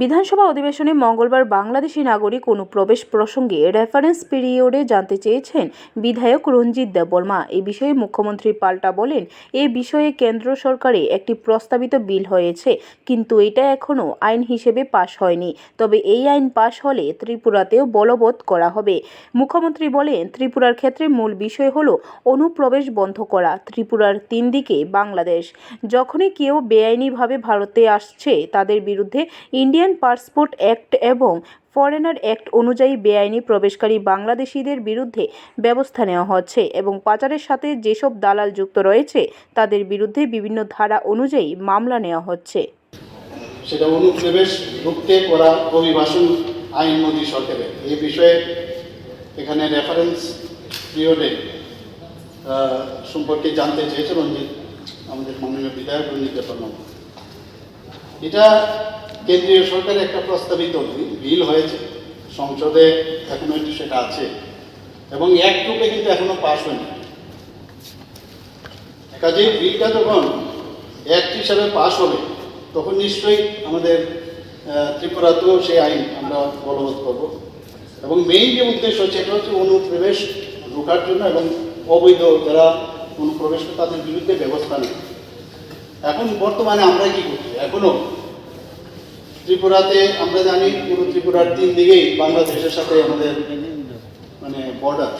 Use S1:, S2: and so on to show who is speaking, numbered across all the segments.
S1: বিধানসভা অধিবেশনে মঙ্গলবার বাংলাদেশি নাগরিক অনুপ্রবেশ প্রসঙ্গে রেফারেন্স পিরিয়ডে জানতে চেয়েছেন বিধায়ক রঞ্জিত দেববর্মা। এ বিষয়ে মুখ্যমন্ত্রী পাল্টা বলেন, এ বিষয়ে কেন্দ্র সরকারে একটি প্রস্তাবিত বিল হয়েছে, কিন্তু এটা এখনও আইন হিসেবে পাশ হয়নি। তবে এই আইন পাশ হলে ত্রিপুরাতেও বলবৎ করা হবে। মুখ্যমন্ত্রী বলেন, ত্রিপুরার ক্ষেত্রে মূল বিষয় হল অনুপ্রবেশ বন্ধ করা, ত্রিপুরার তিন দিকে বাংলাদেশ। যখনই কেউ বেআইনিভাবে ভারতে আসছে, তাদের বিরুদ্ধে ইন্ডিয়ান পাসপোর্ট অ্যাক্ট এবং ফরেনার অ্যাক্ট অনুযায়ী বেআইনি প্রবেশকারী বাংলাদেশিদের বিরুদ্ধে ব্যবস্থা নেওয়া হচ্ছে এবং পাচারের সাথে যেসব দালাল যুক্ত রয়েছে, তাদের বিরুদ্ধে বিভিন্ন ধারা অনুযায়ী মামলা নেওয়া হচ্ছে।
S2: সেটা অনুপ্রবেশ রুখতে করা অভিবাসন আইন মোদী সরকারের। এই বিষয়ে এখানে রেফারেন্স পিরিয়ডে সম্পর্কে জানতে চেয়েছে রঞ্জিত আমাদের মাননীয় বিধায়ক রঞ্জিত এটা কেন্দ্রীয় সরকারের একটা প্রস্তাবিত বিল হয়েছে। সংসদে এখনও সেটা আছে। এবং এক রূপে কিন্তু এখনও পাশ হয়নি। কাজেই বিলটা যখন অ্যাক্ট হিসাবে পাশ হবে, তখন নিশ্চয়ই আমাদের ত্রিপুরাতেও সেই আইন আমরা বলবৎ করব। এবং মেইন যে উদ্দেশ্য, সেটা হচ্ছে অনুপ্রবেশ রোখার জন্য এবং অবৈধ যারা অনুপ্রবেশ তাদের বিরুদ্ধে ব্যবস্থা নেয় এখন বর্তমানে আমরা কি করছি? এখনও ত্রিপুরাতে আমরা জানি পুরো ত্রিপুরার তিন দিকেই বাংলাদেশের সাথে আমাদের মানে বর্ডার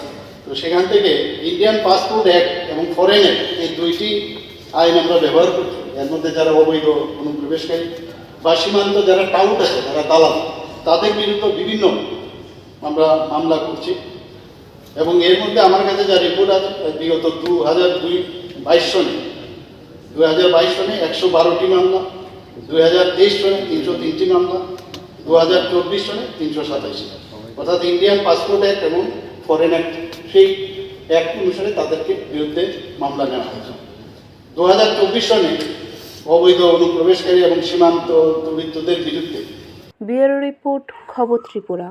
S2: তো সেখান থেকে ইন্ডিয়ান পাসপোর্ট অ্যাক্ট এবং ফরেন অ্যাক্ট এই দুইটি আইন আমরা ব্যবহার করছি। এর মধ্যে যারা অবৈধ অনুপ্রবেশকারী বা সীমান্ত যারা টাউট আছে, যারা দালাল, তাদের বিরুদ্ধে বিভিন্ন আমরা মামলা করছি। এবং এর মধ্যে আমার কাছে যা রিপোর্ট আছে বিগত দু হাজার দুই বাইশ সনে দু হাজার বাইশ সনে একশো বারোটি মামলা দু হাজার তেইশ তিনশো তিনটি চব্বিশ তিনশো অর্থাৎ ইন্ডিয়ান পাসপোর্ট অ্যাক্ট এবং ফরেন অ্যাক্ট অনুসারে তাদেরকে বিরুদ্ধে মামলা নেওয়া চব্বিশ অবৈধ অনুপ্রবেশকারী এবং সীমান্ত বিরুদ্ধে।
S1: রিপোর্ট, খবর ত্রিপুরা।